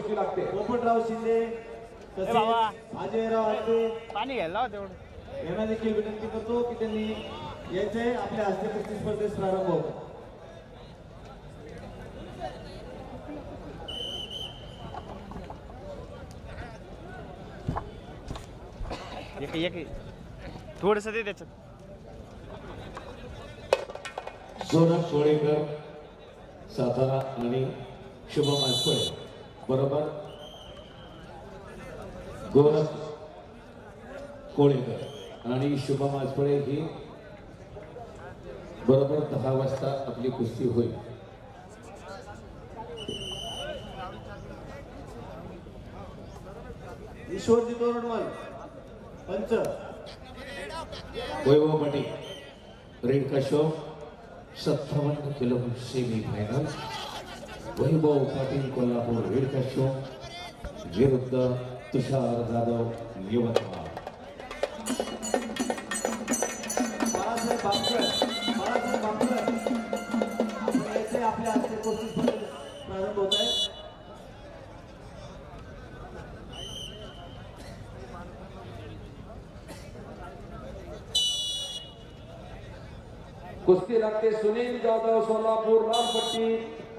कुस्ती लागते. पोपटराव शिंदे. अजयराव आलते पाणी घ्यायला लावा तेवढं. यांना देखील विनंती करतो की त्यांनी यायचे आपल्या हस्ते कुस्ती स्पर्धेस प्रारंभ होतो एक एक. थोडस दे त्याच्यात. सोनम कोळेकर सातारा आणि शुभम आजपळे बरोबर? गोरख कोळेकर. आणि शुभम आजपळे ही बरोबर दहा वाजता आपली कुस्ती होईल. ईश्वरजी तोरणमल पंच. वैभव पाटील रेणका शो सत्तावन्न kilo semi final Vaibhav Patil, Kolhapur रेणका शो विरुद्ध तुषार जाधव, यवतमाळ. आपल्या हस्ते कुस्ती लागते सुनील जाधव, सोलापूर, लालपट्टी.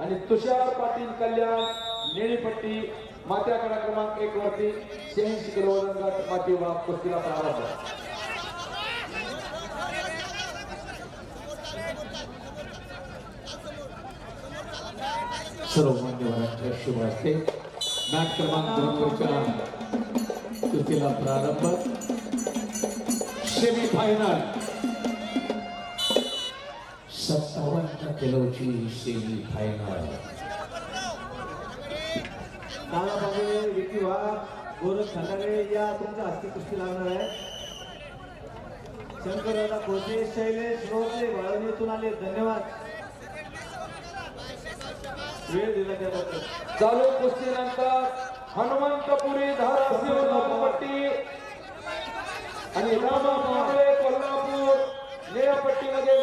आणि तुषार पाटील कल्याण निळीपट्टी मात्याकडा क्रमांक एक वरती शहाऐंशी किलो वजनगट माती कुस्तीला प्रारंभ. सर्व मान्यवरांच्या शुभ असते मॅच क्रमांक दोन कुस्तीला प्रारंभ. सेमी फायनल सत्तावन्न किलोची सेमी फायनल दादा बाबळे विकी वाघ गोरख खंडारे या तुमच्या हस्ते कुस्ती लागणार आहे. शंकरदादा खोसे शैलेश रोजे वाळवणीतून आले. धन्यवाद. वेळ दिला त्याबद्दल चालू कुस्तीनंतर हनुमंतपुरी धाराशिव लालपट्टी आणि रामा कोल्हापूर निळपट्टीमध्ये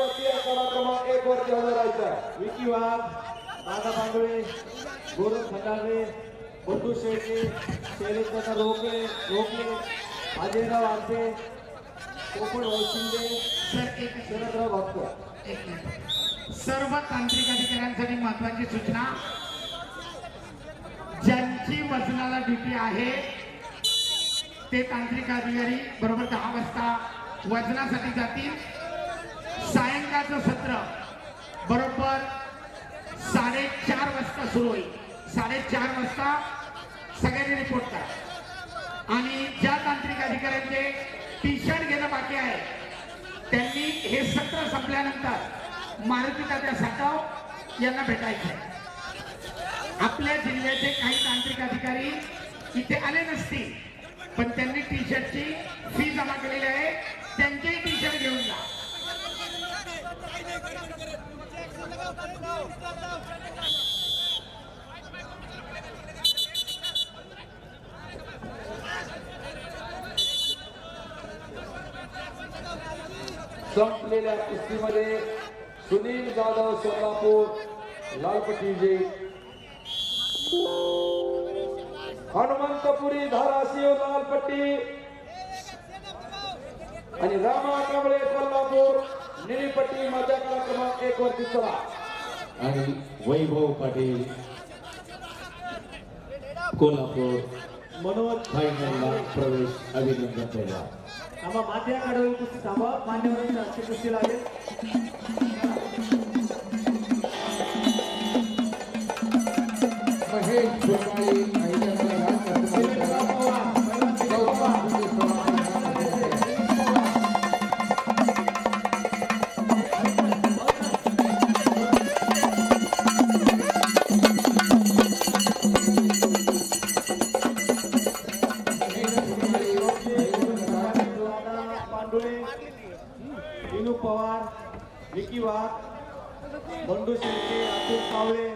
विकी वाघ दादा बांगडे गोरख खंडारे बंधू शेळके शैलेशदादा रोकडे रोकडे अजयराव आमटे कोकण शिंदे शरदराव भापकर सर्व तांत्रिक अधिकाऱ्यांसाठी महत्वाची सूचना. ज्यांची वजनाला ड्युटी आहे ते तांत्रिक अधिकारी बरोबर दहा वाजता वजनासाठी जातील. बरोबर साडेचार वाजता सुरू होईल. साडेचार वाजता सगळ्यांनी रिपोर्ट करा. आणि ज्या तांत्रिक अधिकाऱ्यांचे टी शर्ट घेणं बाकी आहे त्यांनी हे सत्र संपल्यानंतर मारुती तात्या साठव यांना भेटायचं आहे आपल्या जिल्ह्याचे काही तांत्रिक अधिकारी इथे आले नसतील पण त्यांनी टी शर्टची फी जमा केलेली आहे त्यांचेही टी शर्ट घेऊन जा संपलेल्या कुस्तीमध्ये सुनील जाधव सोलापूर लालपट्टी विजयी हनुमंतपुरी धाराशिव लालपट्टी. आणि रामा कांबळे कोल्हापूर. निळीपट्टी माझ्या कडा क्रमांक एक वरती चला. आणि वैभव पाटील कोल्हापूर मनोज फायनलला प्रवेश अभिनंदन केला. थांबा? हस्ते कुस्ती लागेल. महेश विकी वाघ बंडू शिंदे अतुल कावळे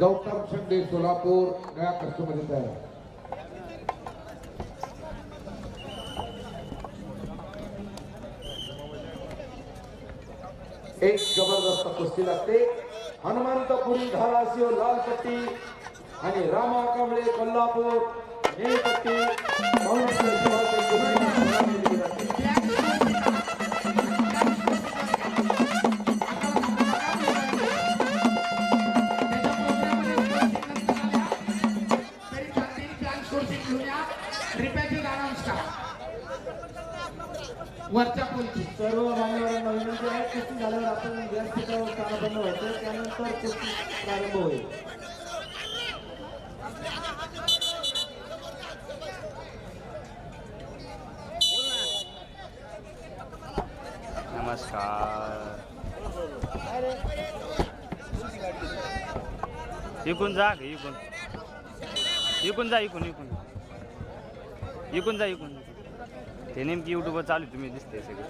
गौतम शिंदे सोलापूर नया कस्टमर आहे एक जबरदस्त कुस्ती लागते. हनुमंतपुरी धाराशिव लाल पट्टी आणि रामा कांबळे कोल्हापूर निळी वरच्या पोलची. सर्व मान्यवरांना विनंती आहे कुस्ती झाल्यावर आपण व्यासपीठावर स्थानापन्न व्हायचं त्यानंतर कुस्ती प्रारंभ होईल. नमस्कार. इकून जा ग, इकून. इकून जा इकून इकून. इकून जा इकून. ते नेमकी युट्यूबवर चालू आहे, तुम्ही दिसते सगळे.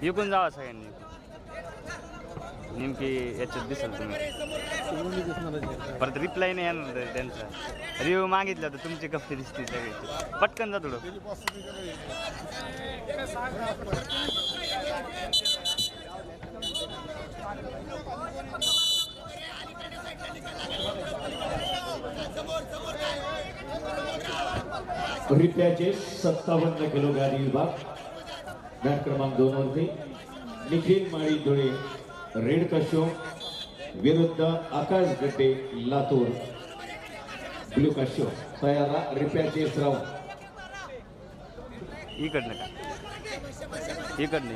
विकून जावा सगळ्यांनी. नेमकी याच्यात दिसेल तुम्ही. परत रिप्लाय नाही येणार त्यांचा. रिव्ह्यू मागितला तर तुमचे कप्पे दिसते सगळे. पटकन जा थोडं. रित्याचे सत्तावन्न किलो गाडी विभाग. मॅट क्रमांक दोन वरती. निखिल माळी धुळे रेड कशो विरुद्ध आकाश गड्डे लातूर. ब्लू कशो तयारा रिप्याचे श्राव. इकडनं का? इकडनं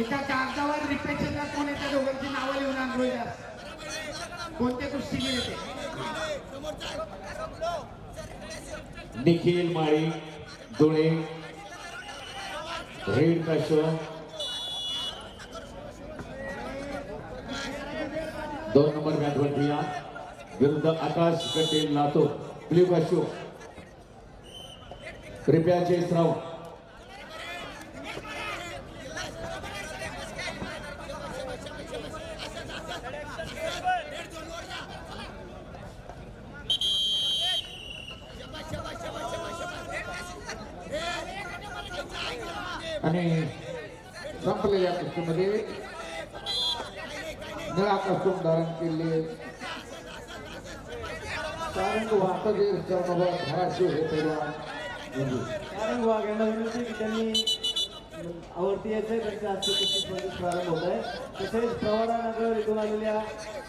एका कागदावर रिपेचे कोण येते? दोघांची नावं लिहून आणूया कोणते कुस्ती येते निखिल माळी धुळे रेड कशो दोन नंबर मॅट या. विरुद्ध आकाश कटेल लातूर ब्लू कशो रिप्याचे श्राव आणि संपलेल्या कुस्तीमध्ये निळा कसून धारण केले. कारण वाघ सतीर धाराशिव हे पैलवान म्हणजे. विजयी. वाघ यांना विनंती की त्यांनी आवडती यायचं त्यांच्या आजच्या प्रारंभ होत आहे. तसेच प्रवारानगर इथून आलेल्या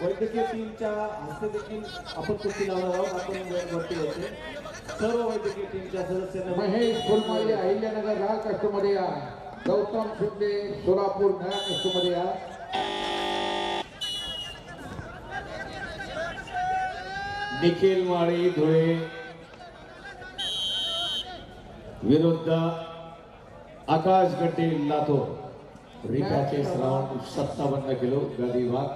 वैद्यकीय टीमच्या हस्ते देखील आपण कुस्ती लावणार आहोत. आपण वरती यायचे सर्व वैद्यकीय टीमच्या सदस्यांना महेश फुलमाळी अहिल्यानगर लाल कष्टमध्ये या. गौतम शिंदे सोलापूर नया कष्टमध्ये या. निखिल माळी धुळे. विरुद्ध आकाश गड्डे लातूर. रिप्याचे श्रावण सत्तावन्न किलो गादी विभाग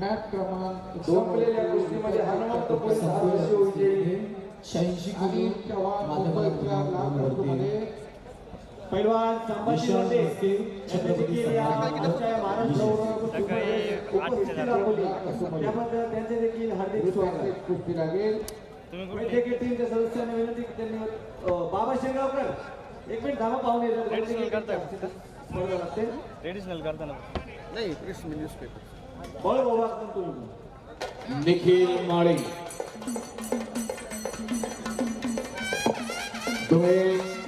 मॅट क्रमांक दोन धाराशिव विजयी शहाऐंशी मुंबईच्या लाल कष्टमध्ये पैलवान संभाजी लोंढे यांनी देखील या महाराष्ट्र त्याबद्दल त्यांचे देखील हार्दिक स्वागत. कुस्ती लागेल. वैद्यकीय टीमच्या सदस्यांना विनंती की त्यांनी बाबा शेगावकर एक मिनिट धामा पाहून येतात करताय. स्पर्धा लागते. ट्रेडिशनल करताना. बळ बाबा निखिल माळी. धुळे